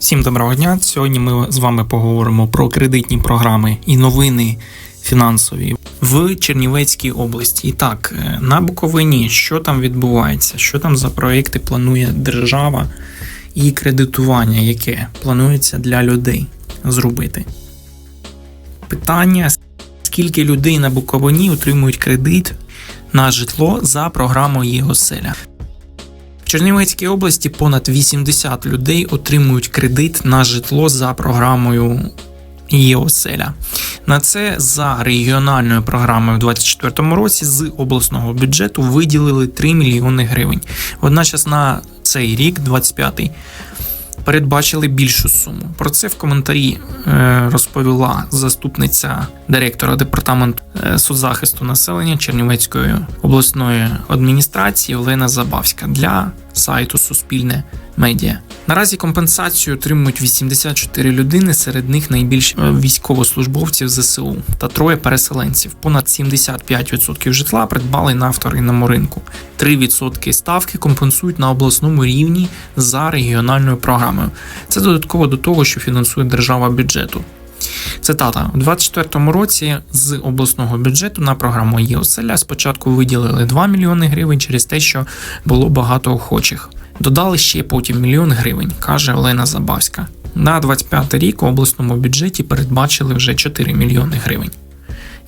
Всім доброго дня. Сьогодні ми з вами поговоримо про кредитні програми і новини фінансові в Чернівецькій області. І так, е, на Буковині, що там відбувається, що там за проекти планує держава і кредитування, яке планується для людей зробити. Питання: скільки людей на Буковині отримують кредит на житло за програмою «Єгоселя»? Чернівецькій області понад 80 людей отримують кредит на житло за програмою ЄОСЕЛЯ. На це за регіональною програмою в 2024 році з обласного бюджету виділили 3 мільйони гривень. Водночас на цей рік, 25-й, передбачили більшу суму. Про це в коментарі е, розповіла заступниця директора департаменту е, соцзахисту населення Чернівецької обласної адміністрації Олена Забавська для сайту Суспільне медіа. Наразі компенсацію отримують 84 людини, серед них найбільш е, військовослужбовців ЗСУ та троє переселенців. Понад 75% житла придбали на вторинному ринку. 3% ставки компенсують на обласному рівні за регіональною програмою. Це додатково до того, що фінансує держава бюджету. Цитата: у 2024 році з обласного бюджету на програму ЄОСЕЛЯ спочатку виділили 2 мільйони гривень через те, що було багато охочих. Додали ще потім мільйон гривень, каже Олена Забавська. На 25 рік у обласному бюджеті передбачили вже 4 мільйони гривень.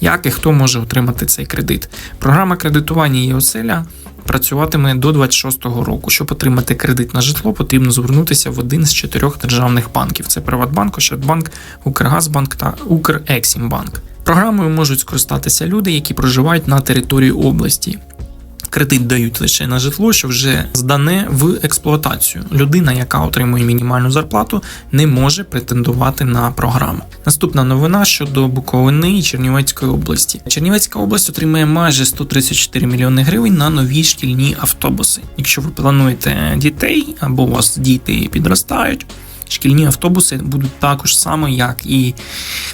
Як і хто може отримати цей кредит? Програма кредитування ЄОСЕЛЯ працюватиме до 26-го року. Щоб отримати кредит на житло, потрібно звернутися в один з чотирьох державних банків: це Приватбанк, Ощадбанк, Укргазбанк та Укрексімбанк. Програмою можуть скористатися люди, які проживають на території області. Кредит дають лише на житло, що вже здане в експлуатацію. Людина, яка отримує мінімальну зарплату, не може претендувати на програму. Наступна новина щодо Буковини і Чернівецької області. Чернівецька область отримає майже 134 мільйони гривень на нові шкільні автобуси. Якщо ви плануєте дітей або у вас діти підростають. Шкільні автобуси будуть також само, як і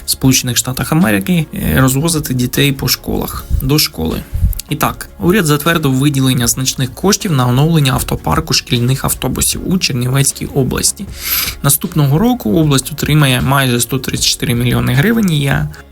в Сполучених Штатах Америки, розвозити дітей по школах до школи. І так, уряд затвердив виділення значних коштів на оновлення автопарку шкільних автобусів у Чернівецькій області. Наступного року область отримає майже 134 мільйони гривень,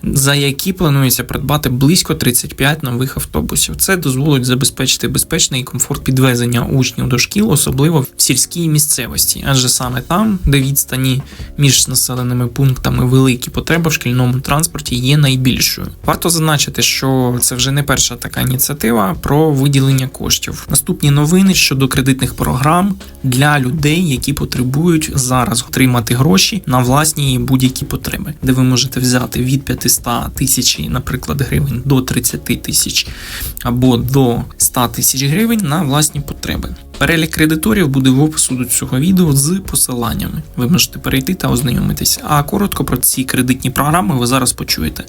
за які планується придбати близько 35 нових автобусів. Це дозволить забезпечити безпечний комфорт підвезення учнів до шкіл, особливо в сільській місцевості, адже саме там, де відстані між населеними пунктами великі потреби в шкільному транспорті є найбільшою. Варто зазначити, що це вже не перша така ініціатива про виділення коштів. Наступні новини щодо кредитних програм для людей, які потребують зараз отримати гроші на власні будь-які потреби, де ви можете взяти від 500 тисяч, наприклад, гривень до 30 тисяч або до 100 тисяч гривень на власні потреби. Перелік кредиторів буде в опису до цього відео з посиланнями. Ви можете перейти та ознайомитися. А коротко про ці кредитні програми ви зараз почуєте.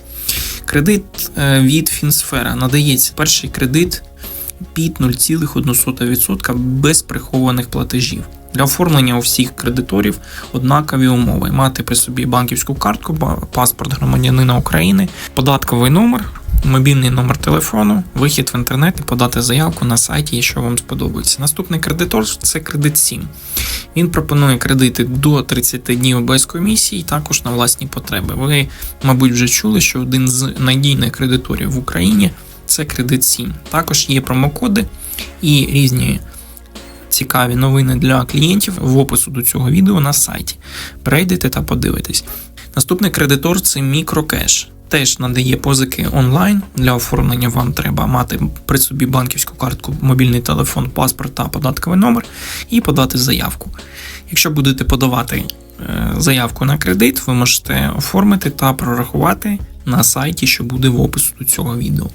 Кредит е, від Фінсфера надається перший кредит під 0,1% без прихованих платежів. Для оформлення у всіх кредиторів однакові умови: мати при собі банківську картку, паспорт громадянина України, податковий номер, мобільний номер телефону, вихід в інтернет і подати заявку на сайті, що вам сподобається. Наступний кредитор це кредит 7. Він пропонує кредити до 30 днів без комісії, також на власні потреби. Ви, мабуть, вже чули, що один з надійних кредиторів в Україні це кредит 7. Також є промокоди і різні. Цікаві новини для клієнтів в опису до цього відео на сайті. Перейдете та подивитесь. Наступний кредитор це мікрокеш теж надає позики онлайн. Для оформлення вам треба мати при собі банківську картку, мобільний телефон, паспорт та податковий номер і подати заявку. Якщо будете подавати е, заявку на кредит, ви можете оформити та прорахувати на сайті, що буде в опису до цього відео.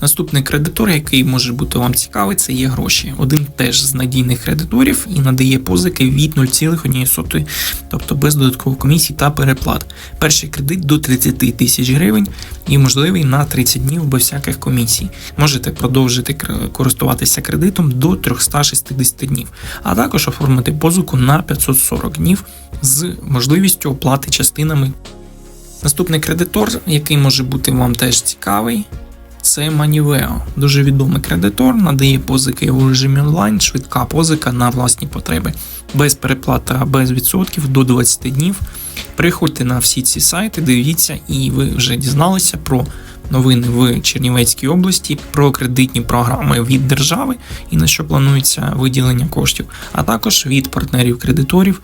Наступний кредитор, який може бути вам цікавий, це є гроші. Один теж з надійних кредиторів і надає позики від 0,1, тобто без додаткових комісій та переплат. Перший кредит до 30 тисяч гривень і можливий на 30 днів без всяких комісій. Можете продовжити користуватися кредитом до 360 днів, а також оформити позику на 540 днів з можливістю оплати частинами. Наступний кредитор, який може бути вам теж цікавий, це Манівео, дуже відомий кредитор, надає позики у режимі онлайн, швидка позика на власні потреби, без переплати, а без відсотків до 20 днів. Приходьте на всі ці сайти, дивіться, і ви вже дізналися про новини в Чернівецькій області, про кредитні програми від держави і на що планується виділення коштів, а також від партнерів кредиторів